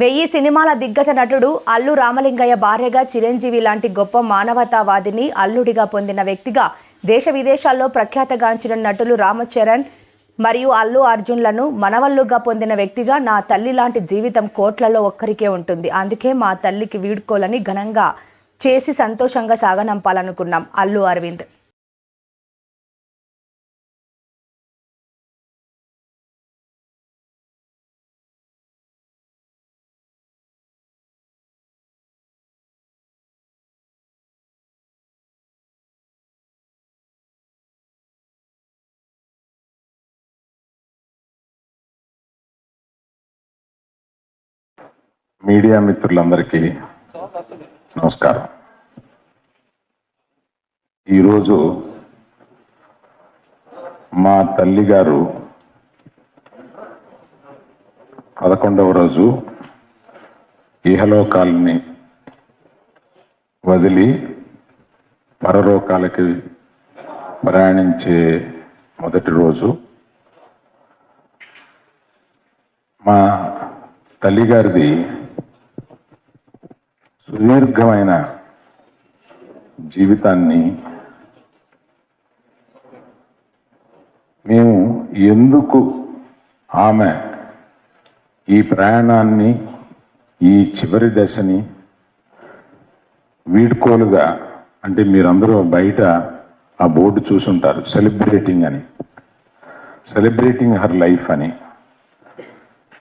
వెయ్యి సినిమాల దిగ్గజ నటుడు అల్లు రామలింగయ్య భార్యగా చిరంజీవి లాంటి గొప్ప మానవతావాదిని అల్లుడిగా పొందిన వ్యక్తిగా దేశ విదేశాల్లో ప్రఖ్యాతగాంచిన నటులు రామచరణ్ మరియు అల్లు అర్జున్లను మనవల్లుగా పొందిన వ్యక్తిగా నా తల్లి లాంటి జీవితం కోట్లలో ఒక్కరికే ఉంటుంది. అందుకే మా తల్లికి వీడ్కోలని ఘనంగా చేసి సంతోషంగా సాగనంపాలనుకున్నాం. అల్లు అరవింద్ మీడియా మిత్రులందరికీ నమస్కారం. ఈరోజు మా తల్లిగారు పదకొండవ రోజు ఇహలోకాలని వదిలి పరలోకాలకి ప్రయాణించే మొదటి రోజు. మా తల్లిగారిది సుదీర్ఘమైన జీవితాన్ని మేము ఎందుకు ఆమె ఈ ప్రయాణాన్ని ఈ చివరి దశని వీడ్కోలుగా అంటే మీరందరూ బయట ఆ బోర్డు చూసుంటారు సెలబ్రేటింగ్ అని. సెలబ్రేటింగ్ హర్ లైఫ్ అని.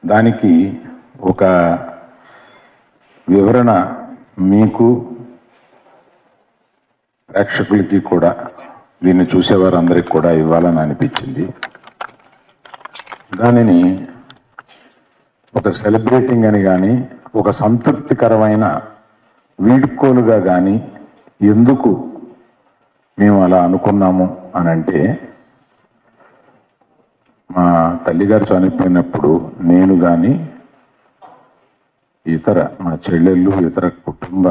దానికి ఒక వివరణ మీకు ప్రేక్షకులకి కూడా దీన్ని చూసేవారందరికి కూడా ఇవ్వాలని అనిపించింది. దానిని ఒక సెలబ్రేటింగ్ అని కానీ ఒక సంతృప్తికరమైన వీడ్కోలుగా కానీ ఎందుకు మేము అలా అనుకున్నాము అని అంటే మా తల్లిగారు చనిపోయినప్పుడు నేను కానీ ఇతర మా చెల్లెళ్ళు ఇతర కుటుంబ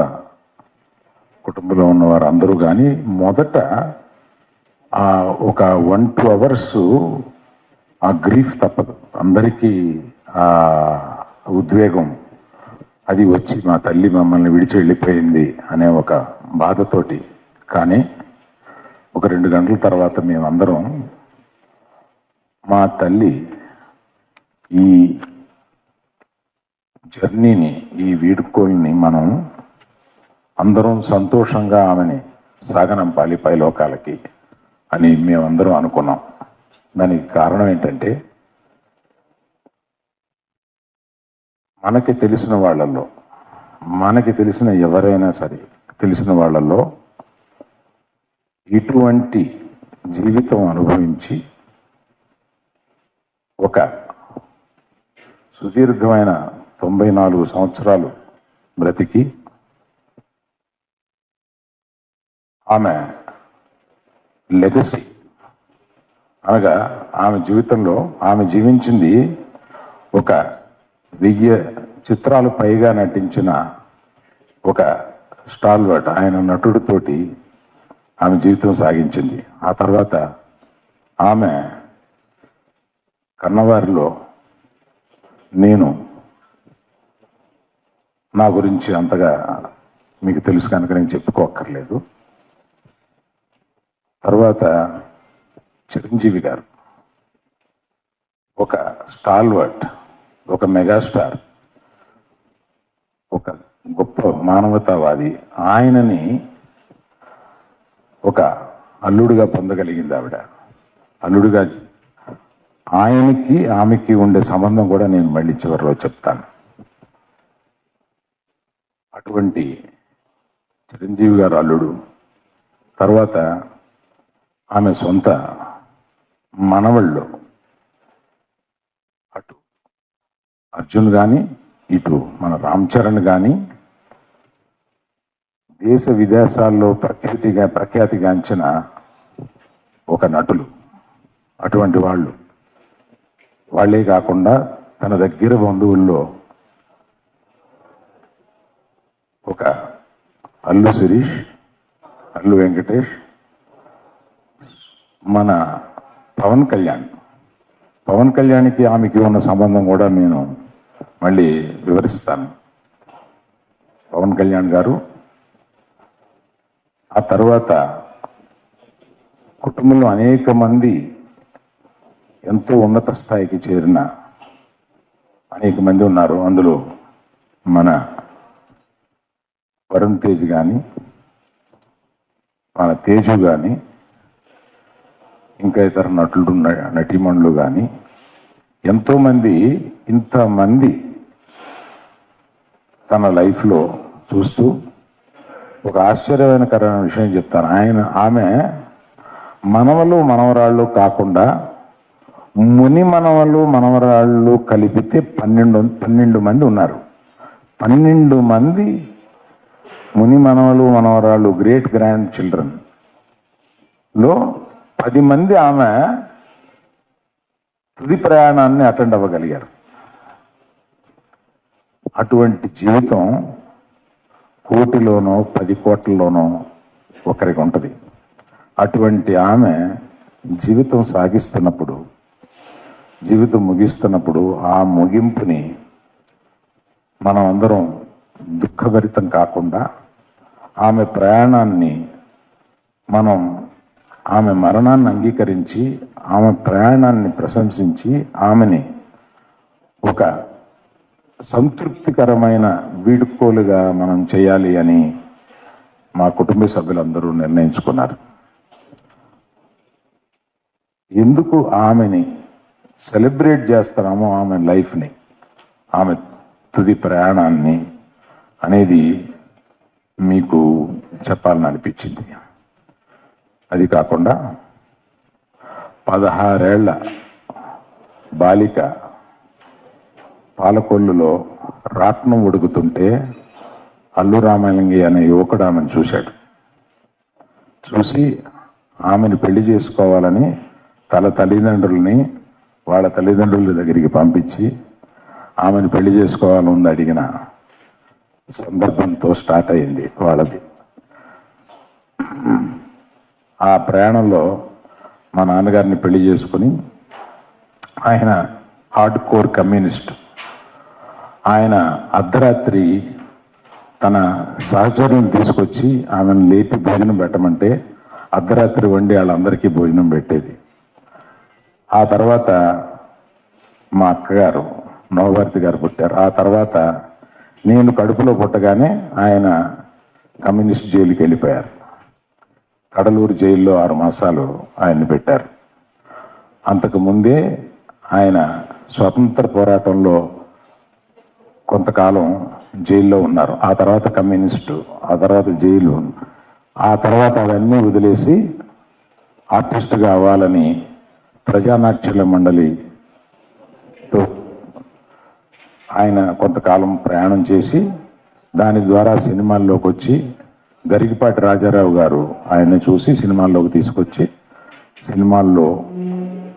కుటుంబంలో ఉన్న వారందరూ కానీ మొదట ఆ ఒక వన్ టూ అవర్స్ ఆ గ్రీఫ్ తప్పదు. అందరికీ ఆ ఉద్వేగం అది వచ్చి మా తల్లి మమ్మల్ని విడిచి వెళ్ళిపోయింది అనే ఒక బాధతోటి. కానీ ఒక రెండు గంటల తర్వాత మేమందరం మా తల్లి ఈ జర్నీని ఈ వీడుకోల్ని మనం అందరం సంతోషంగా ఆమెని సాగనంపాలి పై లోకాలకి అని మేమందరం అనుకున్నాం. దానికి కారణం ఏంటంటే మనకి తెలిసిన వాళ్ళల్లో మనకి తెలిసిన ఎవరైనా సరే తెలిసిన వాళ్ళల్లో ఇటువంటి జీవితం అనుభవించి ఒక సుదీర్ఘమైన తొంభై నాలుగు సంవత్సరాలు బ్రతికి ఆమె లెగసీ. అనగా ఆమె జీవితంలో ఆమె జీవించింది ఒక వెయ్యి చిత్రాలు పైగా నటించిన ఒక స్టాల్వర్ట్. ఆయన నటుడితోటి ఆమె జీవితం సాగించింది. ఆ తర్వాత ఆమె కన్నవారిలో నేను నా గురించి అంతగా మీకు తెలుసు కనుక నేను చెప్పుకోక్కర్లేదు. తర్వాత చిరంజీవి గారు. ఒక స్టాల్వర్ట్ ఒక మెగాస్టార్ ఒక గొప్ప మానవతావాది. ఆయనని ఒక అల్లుడుగా పొందగలిగింది ఆవిడ. అల్లుడుగా ఆయనకి ఆమెకి ఉండే సంబంధం కూడా నేను మళ్ళీ చివరిలో చెప్తాను. అటువంటి చిరంజీవి గారు అల్లుడు. తర్వాత ఆమె సొంత మనవళ్ళు అటు అర్జున్ కానీ ఇటు మన రామ్ చరణ్ కానీ దేశ విదేశాల్లో ప్రఖ్యాతిగా ప్రఖ్యాతిగాంచిన ఒక నటులు. అటువంటి వాళ్ళు. వాళ్ళే కాకుండా తన దగ్గర బంధువుల్లో ఒక అల్లు శిరీష్ అల్లు వెంకటేష్ మన పవన్ కళ్యాణ్. పవన్ కళ్యాణ్కి ఆమెకి ఉన్న సంబంధం కూడా నేను మళ్ళీ వివరిస్తాను. పవన్ కళ్యాణ్ గారు ఆ తర్వాత కుటుంబంలో అనేక మంది ఎంతో ఉన్నత స్థాయికి చేరిన అనేక మంది ఉన్నారు. అందులో మన వరుణ్ తేజ్ కానీ మన తేజు కానీ ఇంకా ఇతర నటులు నటీమణులు కానీ ఎంతోమంది ఇంతమంది తన లైఫ్లో చూస్తూ ఒక ఆశ్చర్యకరమైన విషయం చెప్తాను. ఆయన ఆమె మనవలు మనవరాళ్ళు కాకుండా ముని మనవలు మనవరాళ్ళు కలిపితే పన్నెండు పన్నెండు మంది ఉన్నారు. పన్నెండు మంది ముని మనవలు మనవరాళ్ళు గ్రేట్ గ్రాండ్ చిల్డ్రన్లో పది మంది ఆమె తుది ప్రయాణాన్ని అటెండ్ అవ్వగలిగారు. అటువంటి జీవితం కోటిలోనో పది కోట్లలోనో ఒకరికి ఉంటుంది. అటువంటి ఆమె జీవితం సాగిస్తున్నప్పుడు జీవితం ముగిస్తున్నప్పుడు ఆ ముగింపుని మనం అందరం దుఃఖభరితం కాకుండా ఆమె ప్రయాణాన్ని మనం ఆమె మరణాన్ని అంగీకరించి ఆమె ప్రయాణాన్ని ప్రశంసించి ఆమెని ఒక సంతృప్తికరమైన వీడుకోలుగా మనం చేయాలి అని మా కుటుంబ సభ్యులందరూ నిర్ణయించుకున్నారు. ఎందుకు ఆమెని సెలబ్రేట్ చేస్తున్నామో ఆమె లైఫ్ని ఆమె తుది ప్రయాణాన్ని అనేది మీకు చెప్పాలని అనిపించింది అది కాకుండా పదహారేళ్ళ బాలిక పాలకొల్లులో రాట్నం ఉడుకుతుంటే అల్లు రామలింగి అనే యువకుడు ఆమెను చూశాడు. చూసి ఆమెను పెళ్ళి చేసుకోవాలని తల తల్లిదండ్రుల్ని వాళ్ళ తల్లిదండ్రుల దగ్గరికి పంపించి ఆమెను పెళ్ళి చేసుకోవాలని అడిగిన సందర్భంతో స్టార్ట్ అయింది వాళ్ళది. ఆ ప్రయాణంలో మా నాన్నగారిని పెళ్ళి చేసుకుని ఆయన హార్డ్ కోర్ కమ్యూనిస్ట్. ఆయన అర్ధరాత్రి తన సహచరులను తీసుకొచ్చి ఆమెను లేపి భోజనం పెట్టమంటే అర్ధరాత్రి వండి వాళ్ళందరికీ భోజనం పెట్టేది. ఆ తర్వాత మా అక్కగారు నవభారతి గారు పుట్టారు. ఆ తర్వాత నేను కడుపులో పుట్టగానే ఆయన కమ్యూనిస్ట్ జైలుకి వెళ్ళిపోయారు. కడలూరు జైల్లో ఆరు మాసాలు ఆయన్ని పెట్టారు. అంతకు ముందే ఆయన స్వతంత్ర పోరాటంలో కొంతకాలం జైల్లో ఉన్నారు. ఆ తర్వాత కమ్యూనిస్టు ఆ తర్వాత జైలు ఆ తర్వాత అవన్నీ వదిలేసి ఆర్టిస్ట్గా అవ్వాలని ప్రజానాట్యుల మండలి ఆయన కొంతకాలం ప్రయాణం చేసి దాని ద్వారా సినిమాల్లోకి వచ్చి గరికిపాటి రాజారావు గారు ఆయన్ని చూసి సినిమాల్లోకి తీసుకొచ్చి సినిమాల్లో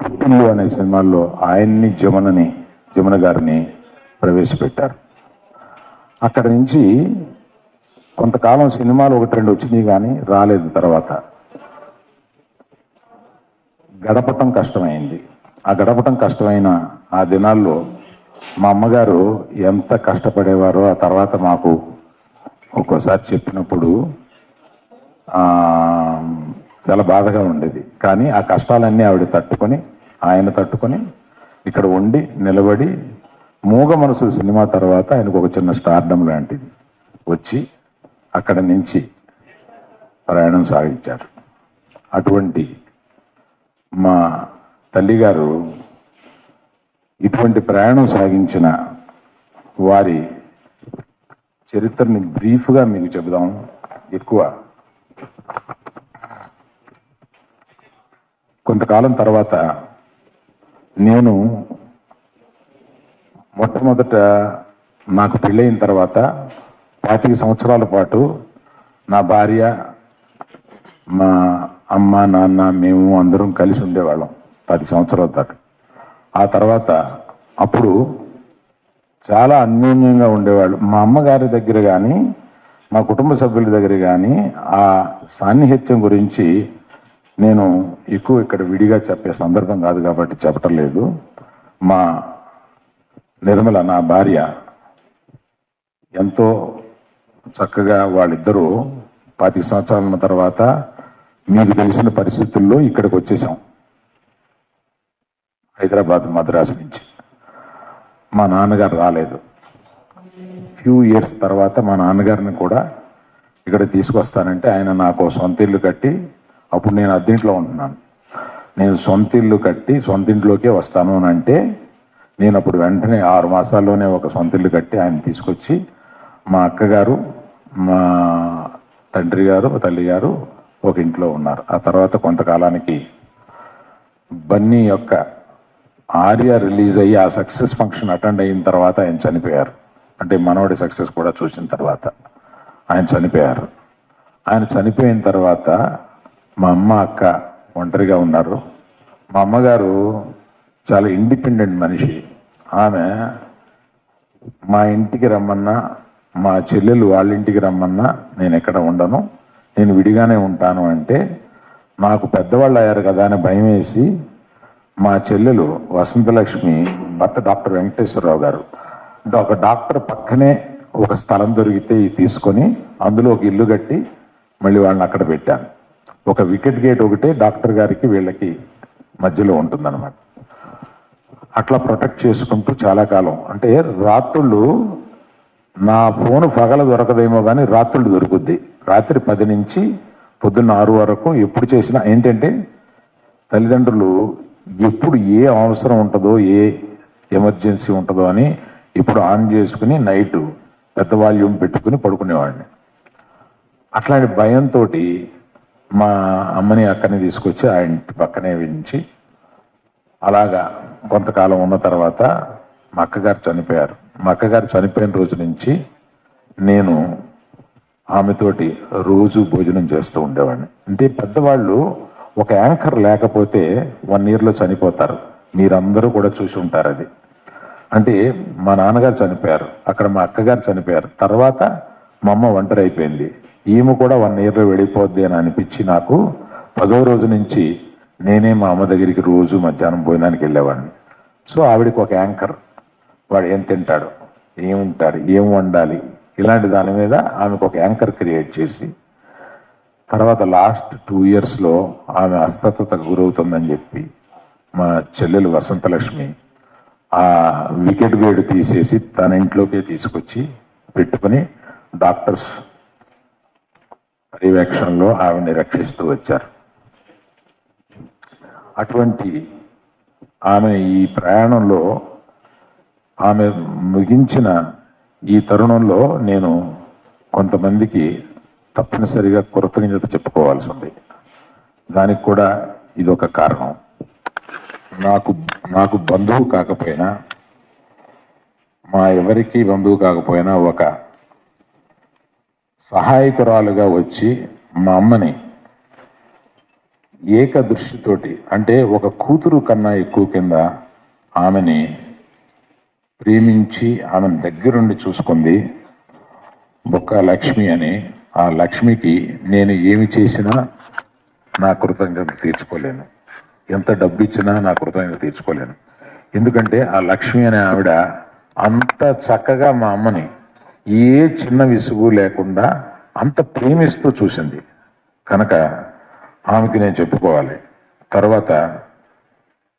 పుట్టిల్లు అనే సినిమాల్లో ఆయన్ని జమునని జమున గారిని ప్రవేశపెట్టారు. అక్కడ నుంచి కొంతకాలం సినిమాలు ఒకటి రెండు వచ్చినాయి కానీ రాలేదు తర్వాత. గడపటం కష్టమైంది. ఆ గడపటం కష్టమైన ఆ దినాల్లో మా అమ్మగారు ఎంత కష్టపడేవారో ఆ తర్వాత మాకు ఒక్కోసారి చెప్పినప్పుడు చాలా బాధగా ఉండేది. కానీ ఆ కష్టాలన్నీ ఆవిడ తట్టుకొని ఆయన తట్టుకొని ఇక్కడ ఉండి నిలబడి మూగ మనసు సినిమా తర్వాత ఆయనకు ఒక చిన్న స్టార్డమ్ లాంటిది. వచ్చి అక్కడ నుంచి ప్రయాణం సాగించారు. అటువంటి మా తల్లిగారు ఇటువంటి ప్రయాణం సాగించిన వారి చరిత్రని బ్రీఫ్గా మీకు చెబుదాం. ఎక్కువ కొంతకాలం తర్వాత నేను మొట్టమొదట నాకు పెళ్ళైన తర్వాత పాతిక సంవత్సరాల పాటు నా భార్య మా అమ్మ నాన్న మేము అందరం కలిసి ఉండేవాళ్ళం. పది సంవత్సరాల దాకా. ఆ తర్వాత అప్పుడు చాలా అన్యోన్యంగా ఉండేవాళ్ళు. మా అమ్మగారి దగ్గర కానీ మా కుటుంబ సభ్యుల దగ్గర కానీ ఆ సాన్నిహిత్యం గురించి నేను ఎక్కువ ఇక్కడ విడిగా చెప్పే సందర్భం కాదు కాబట్టి చెప్పటం లేదు. మా నిర్మల నా భార్య ఎంతో చక్కగా వాళ్ళిద్దరూ పాతిక సంవత్సరాల తర్వాత మీకు తెలిసిన పరిస్థితుల్లో ఇక్కడికి వచ్చేసాం. హైదరాబాద్ మద్రాసు నుంచి. మా నాన్నగారు రాలేదు. ఫ్యూ ఇయర్స్ తర్వాత మా నాన్నగారిని కూడా ఇక్కడ తీసుకొస్తానంటే ఆయన నాకు సొంత ఇల్లు కట్టి అప్పుడు నేను అద్దెంట్లో ఉంటున్నాను. నేను సొంత ఇల్లు కట్టి సొంత ఇంట్లోకే వస్తాను అని అంటే నేను అప్పుడు వెంటనే ఆరు మాసాల్లోనే ఒక సొంత ఇల్లు కట్టి ఆయన తీసుకొచ్చి మా అక్కగారు మా తండ్రి గారు తల్లి గారు ఒక ఇంట్లో ఉన్నారు. ఆ తర్వాత కొంతకాలానికి బన్నీ యొక్క ఆర్య రిలీజ్ అయ్యి ఆ సక్సెస్ ఫంక్షన్ అటెండ్ అయిన తర్వాత ఆయన చనిపోయారు. అంటే మనవడి సక్సెస్ కూడా చూసిన తర్వాత ఆయన చనిపోయారు. ఆయన చనిపోయిన తర్వాత మా అమ్మ అక్క ఒంటరిగా ఉన్నారు. మా అమ్మగారు చాలా ఇండిపెండెంట్ మనిషి. ఆమె మా ఇంటికి రమ్మన్నా మా చెల్లెలు వాళ్ళ ఇంటికి రమ్మన్నా నేను ఎక్కడ ఉండను. నేను విడిగానే ఉంటాను అంటే నాకు పెద్దవాళ్ళు అయ్యారు కదా అని భయం వేసి మా చెల్లెలు వసంతలక్ష్మి భర్త డాక్టర్ వెంకటేశ్వరరావు గారు. ఒక డాక్టర్ పక్కనే ఒక స్థలం దొరికితే ఇది తీసుకొని అందులో ఒక ఇల్లు కట్టి మళ్ళీ వాళ్ళని అక్కడ పెట్టాను. ఒక వికెట్ గేట్ ఒకటే డాక్టర్ గారికి వీళ్ళకి మధ్యలో ఉంటుందన్నమాట. అట్లా ప్రొటెక్ట్ చేసుకుంటూ చాలా కాలం. అంటే రాత్రుళ్ళు నా ఫోన్ పగల దొరకదేమో కానీ రాత్రులు దొరుకుద్ది. రాత్రి పది నుంచి పొద్దున్న ఆరు వరకు ఎప్పుడు చేసినా ఏంటంటే తల్లిదండ్రులు ఎప్పుడు ఏ అవసరం ఉంటుందో ఏ ఎమర్జెన్సీ ఉంటుందో అని ఇప్పుడు ఆన్ చేసుకుని నైట్ పెద్ద వాల్యూమ్ పెట్టుకుని పడుకునేవాడిని. అట్లాంటి భయంతో మా అమ్మని అక్కని తీసుకొచ్చి ఆ ఇంటి పక్కనే వించి అలాగా కొంతకాలం ఉన్న తర్వాత మా అక్కగారు చనిపోయారు. మా అక్కగారు చనిపోయిన రోజు నుంచి నేను ఆమెతోటి రోజు భోజనం చేస్తూ ఉండేవాడిని. అంటే పెద్దవాళ్ళు ఒక యాంకర్ లేకపోతే వన్ ఇయర్లో చనిపోతారు. మీరందరూ కూడా చూసి ఉంటారు అది. అంటే మా నాన్నగారు చనిపోయారు అక్కడ మా అక్కగారు చనిపోయారు. తర్వాత మా అమ్మ ఒంటరి అయిపోయింది. ఈమె కూడా వన్ ఇయర్లో వెళ్ళిపోద్ది అని అనిపించి నాకు పదో రోజు నుంచి నేనే మా అమ్మ దగ్గరికి రోజు మధ్యాహ్నం భోజనానికి వెళ్ళేవాడిని. సో ఆవిడకి ఒక యాంకర్. వాడు ఏం తింటాడు ఏం ఉంటాడు ఏం వండాలి ఇలాంటి దాని మీద ఆమెకు ఒక యాంకర్ క్రియేట్ చేసి తర్వాత లాస్ట్ టూ ఇయర్స్లో ఆమె అస్తత్వతకు గురవుతుందని చెప్పి మా చెల్లెలు వసంతలక్ష్మి ఆ వికెట్ గేడ్ తీసేసి తన ఇంట్లోకే తీసుకొచ్చి పెట్టుకుని డాక్టర్స్ పర్యవేక్షణలో ఆవిడని రక్షిస్తూ వచ్చారు. అటువంటి ఆమె ఈ ప్రయాణంలో ఆమె ముగించిన ఈ తరుణంలో నేను కొంతమందికి తప్పనిసరిగా కృతజ్ఞత చెప్పుకోవాల్సి ఉంది దానికి కూడా ఇది ఒక కారణం. నాకు నాకు బంధువు కాకపోయినా మా ఎవరికి బంధువు కాకపోయినా ఒక సహాయకురాలుగా వచ్చి మా అమ్మని ఏక దృష్టితోటి అంటే ఒక కూతురు కన్నా ఎక్కువ కింద ఆమెని ప్రేమించి ఆమెను దగ్గరుండి చూసుకుంది. బొక్క లక్ష్మి అని ఆ లక్ష్మికి నేను ఏమి చేసినా నా కృతజ్ఞత తీర్చుకోలేను. ఎంత డబ్బు ఇచ్చినా నా కృతజ్ఞత తీర్చుకోలేను. ఎందుకంటే ఆ లక్ష్మి అనే ఆవిడ అంత చక్కగా మా అమ్మని ఏ చిన్న విసుగు లేకుండా అంత ప్రేమిస్తూ చూసింది. కనుక ఆమెకి నేను చెప్పుకోవాలి. తర్వాత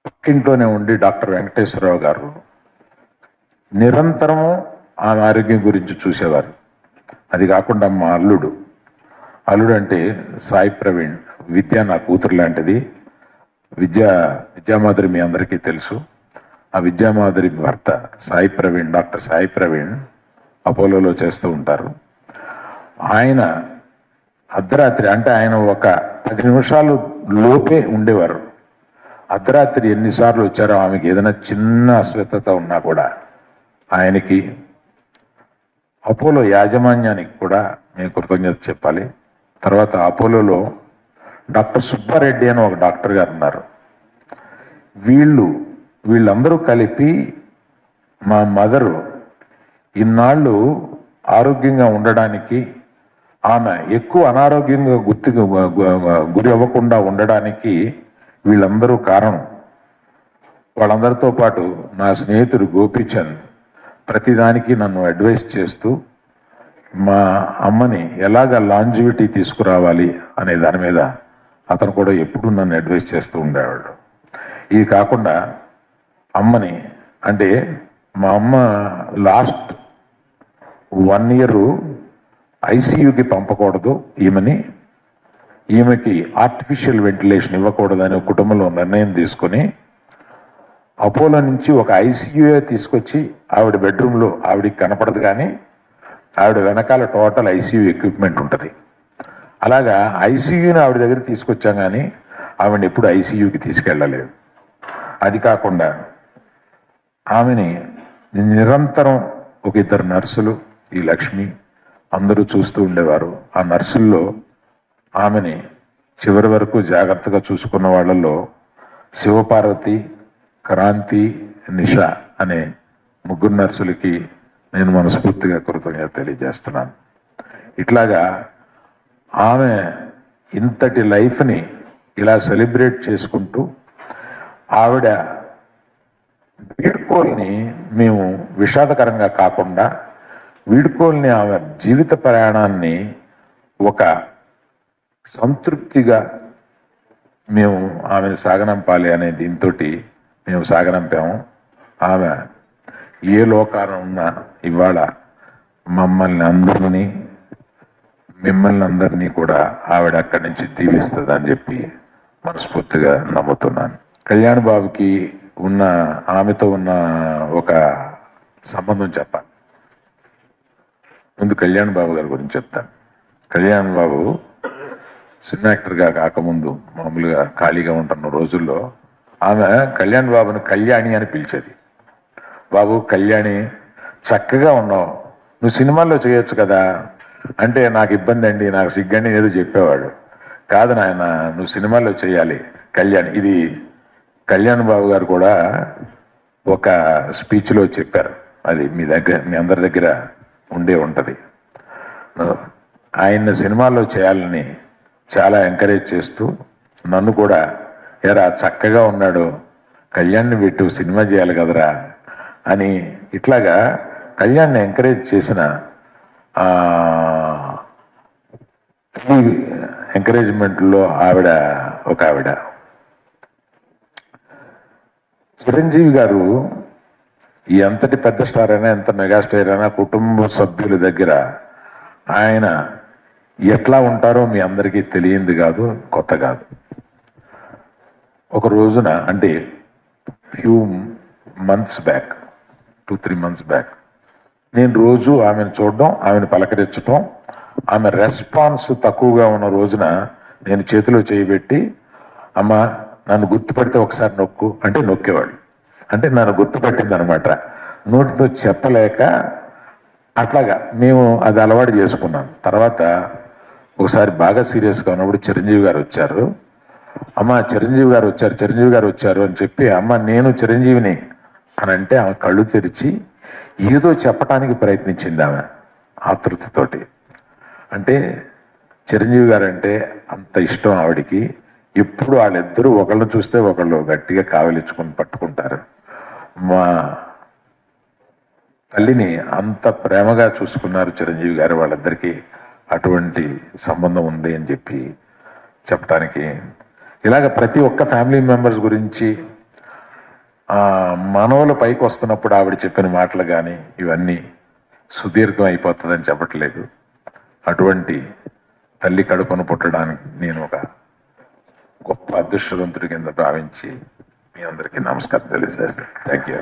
పక్కింట్లోనే ఉండి డాక్టర్ వెంకటేశ్వరరావు గారు నిరంతరము ఆమె ఆరోగ్యం గురించి చూసేవారు. అది కాకుండా మా అల్లుడు. అల్లుడు అంటే సాయి ప్రవీణ్. విద్య నా కూతురు లాంటిది. విద్యా విద్యామాధురి మీ అందరికీ తెలుసు. ఆ విద్యామాధురి భర్త సాయి ప్రవీణ్ డాక్టర్ సాయి ప్రవీణ్ అపోలోలో చేస్తూ ఉంటారు. ఆయన అర్ధరాత్రి అంటే ఆయన ఒక పది నిమిషాలు లోపే ఉండేవారు. అర్ధరాత్రి ఎన్నిసార్లు వచ్చారో ఆమెకి ఏదైనా చిన్న అస్వస్థత ఉన్నా కూడా ఆయనకి అపోలో యాజమాన్యానికి కూడా మేము కృతజ్ఞత చెప్పాలి. తర్వాత అపోలోలో డాక్టర్ సుబ్బారెడ్డి అని ఒక డాక్టర్ గారు ఉన్నారు. వీళ్ళు వీళ్ళందరూ కలిపి మా మదరు ఇన్నాళ్ళు ఆరోగ్యంగా ఉండడానికి ఆమె ఎక్కువ అనారోగ్యంగా గుర్తు గురి అవ్వకుండా ఉండడానికి వీళ్ళందరూ కారణం. వాళ్ళందరితో పాటు నా స్నేహితుడు గోపీచంద్ ప్రతిదానికి నన్ను అడ్వైస్ చేస్తూ మా అమ్మని ఎలాగ లాంజివిటీ తీసుకురావాలి అనే దాని మీద అతను కూడా ఎప్పుడూ నన్ను అడ్వైస్ చేస్తూ ఉండేవాడు. ఇది కాకుండా అమ్మని అంటే మా అమ్మ లాస్ట్ వన్ ఇయర్ ఐసీయూకి పంపకూడదు ఈమెని. ఈమెకి ఆర్టిఫిషియల్ వెంటిలేషన్ ఇవ్వకూడదని ఒక కుటుంబంలో నిర్ణయం తీసుకొని అపోలో నుంచి ఒక ఐసీయూఏ తీసుకొచ్చి ఆవిడ బెడ్రూమ్లో ఆవిడకి కనపడదు కానీ ఆవిడ వెనకాల టోటల్ ఐసీయూ ఎక్విప్మెంట్ ఉంటుంది. అలాగా ఐసీయూని ఆవిడ దగ్గర తీసుకొచ్చాం కానీ ఆవిడని ఎప్పుడు ఐసీయూకి తీసుకెళ్ళలేదు. అది కాకుండా ఆమెని నిరంతరం ఒక ఇద్దరు నర్సులు ఈ లక్ష్మి అందరూ చూస్తూ ఉండేవారు. ఆ నర్సుల్లో ఆమెని చివరి వరకు జాగ్రత్తగా చూసుకున్న వాళ్ళల్లో శివపార్వతి క్రాంతి నిష అనే ముగ్గురు నర్సులకి నేను మనస్ఫూర్తిగా కృతజ్ఞత తెలియజేస్తున్నాను. ఇట్లాగా ఆమె ఇంతటి లైఫ్ని ఇలా సెలబ్రేట్ చేసుకుంటూ ఆవిడ వీడ్కోల్ని మేము విషాదకరంగా కాకుండా వీడ్కోల్ని ఆమె జీవిత ప్రయాణాన్ని ఒక సంతృప్తిగా మేము ఆమెను సాగనంపాలి అనే దీంతో మేము సాగనంపాము ఆమె ఏ లోకాన ఉన్నా ఇవాళ మమ్మల్ని అందరినీ మిమ్మల్ని అందరినీ కూడా ఆవిడ అక్కడి నుంచి దీవిస్తుంది అని చెప్పి మనస్ఫూర్తిగా నమ్ముతున్నాను. కళ్యాణ్ బాబుకి ఉన్న ఆమెతో ఉన్న ఒక సంబంధం చెప్పాలి. ముందు కళ్యాణ్ బాబు గారి గురించి చెప్తాను. కళ్యాణ్ బాబు సినిమా యాక్టర్గా కాకముందు మామూలుగా ఖాళీగా ఉంటున్న రోజుల్లో ఆమె కళ్యాణ్ బాబుని కళ్యాణి అని పిలిచేది. బాబు కళ్యాణి చక్కగా ఉన్నావు. నువ్వు సినిమాల్లో చేయొచ్చు కదా. అంటే నాకు ఇబ్బంది అండి నాకు సిగ్గండి ఏదో చెప్పేవాడు. కాదు నాయన నువ్వు సినిమాల్లో చేయాలి కళ్యాణ్. ఇది కళ్యాణ్ బాబు గారు కూడా ఒక స్పీచ్లో చెప్పారు. అది మీ దగ్గర మీ అందరి దగ్గర ఉండే ఉంటుంది. ఆయన్ని సినిమాల్లో చేయాలని చాలా ఎంకరేజ్ చేస్తూ నన్ను కూడా ఎరా చక్కగా ఉన్నాడు. కళ్యాణ్ని పెట్టు సినిమా చేయాలి కదరా అని ఇట్లాగా కళ్యాణ్ని ఎంకరేజ్ చేసిన ఎంకరేజ్మెంట్లో ఆవిడ ఒక ఆవిడ. చిరంజీవి గారు ఎంతటి పెద్ద స్టార్ అయినా ఎంత మెగాస్టార్ అయినా కుటుంబ సభ్యుల దగ్గర ఆయన ఎట్లా ఉంటారో మీ అందరికీ తెలియంది కాదు కొత్త కాదు. ఒక రోజున అంటే few months back two three months back నేను రోజు ఆమెను చూడడం ఆమెను పలకరించడం ఆమె రెస్పాన్స్ తక్కువగా ఉన్న రోజున నేను చేతిలో చేయబెట్టి అమ్మ నన్ను గుర్తుపడితే ఒకసారి నొక్కు అంటే నొక్కేవాడు అంటే నన్ను గుర్తుపట్టింది అనమాట నోటితో చెప్పలేక అట్లాగా మేము అది అలవాటు చేసుకున్నాం. తర్వాత ఒకసారి బాగా సీరియస్గా ఉన్నప్పుడు చిరంజీవి గారు వచ్చారు. అమ్మ చిరంజీవి గారు వచ్చారు చిరంజీవి గారు వచ్చారు అని చెప్పి అమ్మ నేను చిరంజీవిని అని అంటే ఆమె కళ్ళు తెరిచి ఏదో చెప్పటానికి ప్రయత్నించింది ఆమె ఆతృతతోటి. అంటే చిరంజీవి గారు అంటే అంత ఇష్టం ఆవిడికి. ఎప్పుడు వాళ్ళిద్దరూ ఒకళ్ళు చూస్తే ఒకళ్ళు గట్టిగా కావలించుకొని పట్టుకుంటారు. మా తల్లిని అంత ప్రేమగా చూసుకున్నారు చిరంజీవి గారు వాళ్ళిద్దరికీ అటువంటి సంబంధం ఉంది అని చెప్పి చెప్పడానికి ఇలాగ ప్రతి ఒక్క ఫ్యామిలీ మెంబర్స్ గురించి ఆ, మనవలు పైకి వస్తున్నప్పుడు ఆవిడ చెప్పిన మాటలు కానీ ఇవన్నీ సుదీర్ఘం అయిపోతుందని చెప్పట్లేదు. అటువంటి తల్లి కడుపును పుట్టడానికి నేను ఒక గొప్ప అదృష్టవంతుడి కింద భావించి మీ అందరికీ నమస్కారం తెలియజేస్తాను. Thank you.